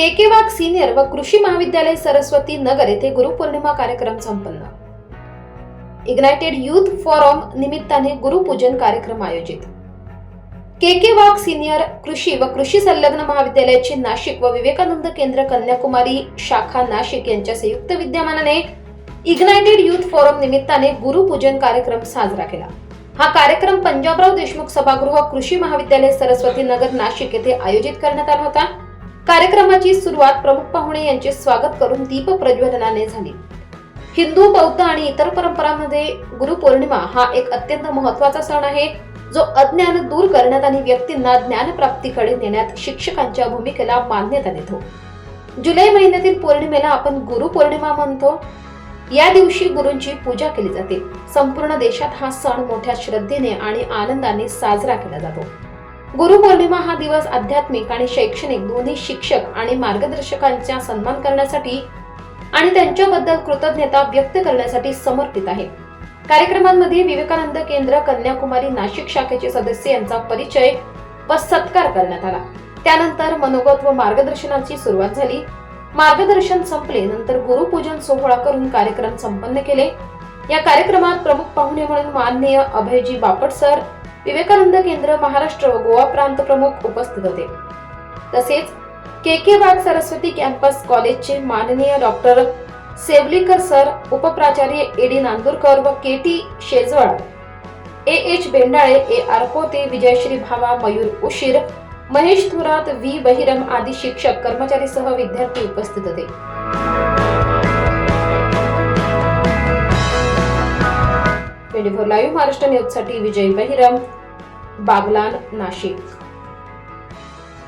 के के वाघ senior व कृषी महाविद्यालय सरस्वती नगर येथे गुरुपौर्णिमा कार्यक्रम संपन्न. इग्नायटेड युथ फॉरम निमित्ताने गुरुपूजन कार्यक्रम आयोजित. के के वाघ सिनियर कृषी व कृषी संलग्न महाविद्यालयाचे नाशिक व विवेकानंद केंद्र कन्याकुमारी शाखा नाशिक यांच्या संयुक्त विद्यमानाने इग्नायटेड युथ फॉरम निमित्ताने गुरुपूजन कार्यक्रम साजरा केला. हा कार्यक्रम पंजाबराव देशमुख सभागृह कृषी महाविद्यालय सरस्वती नगर नाशिक येथे आयोजित करण्यात आला होता. कार्यक्रमाची सुरुवात प्रमुख पाहुणे यांचे स्वागत करून दीप प्रज्वलनाने झाली. हिंदू बौद्ध आणि इतर परंपरांमध्ये गुरुपौर्णिमा हा एक अत्यंत महत्त्वाचा सण आहे जो अज्ञान दूर करण्यात आणि व्यक्तींना ज्ञानप्राप्तीकडे नेण्यात शिक्षकांच्या भूमिकेला मान्यता देतो. जुलै महिन्यातील पौर्णिमेला आपण गुरुपौर्णिमा म्हणतो. या दिवशी गुरूंची पूजा केली जाते. संपूर्ण देशात हा सण मोठ्या श्रद्धेने आणि आनंदाने साजरा केला जातो. गुरुपौर्णिमा हा दिवस आध्यात्मिक आणि शैक्षणिक दोन्ही शिक्षक आणि मार्गदर्शकांचा सन्मान करण्यासाठी आणि त्यांच्याबद्दल कृतज्ञता व्यक्त करण्यासाठी समर्पित आहे. कार्यक्रमांमध्ये विवेकानंद केंद्र कन्याकुमारी नाशिक शाखेचे सदस्य यांचा परिचय व सत्कार करण्यात आला. त्यानंतर मनोगत व मार्गदर्शनाची सुरुवात झाली. मार्गदर्शन संपले नंतर गुरुपूजन सोहळा करून कार्यक्रम संपन्न केले. या कार्यक्रमात प्रमुख पाहुणे म्हणून माननीय अभयजी बापट सर विवेकानंद केंद्र महाराष्ट्र व गोवा प्रांत प्रमुख उपस्थित होते. तसेच के के वाघ सरस्वती कॅम्पस कॉलेजचे माननीय डॉक्टर सेवलीकर सर उपप्राचार्य एडी नांदुरकर व K T Shejwal A H Bendale A R Pote Vijayshri भावा मयूर उशीर महेश थोरात व्ही बहिरम आदी शिक्षक कर्मचारी सह विद्यार्थी उपस्थित होते. ट्वेंटी फोर लाईव्ह महाराष्ट्र न्यूजसाठी विजय बहिरम बागलान नाशिक.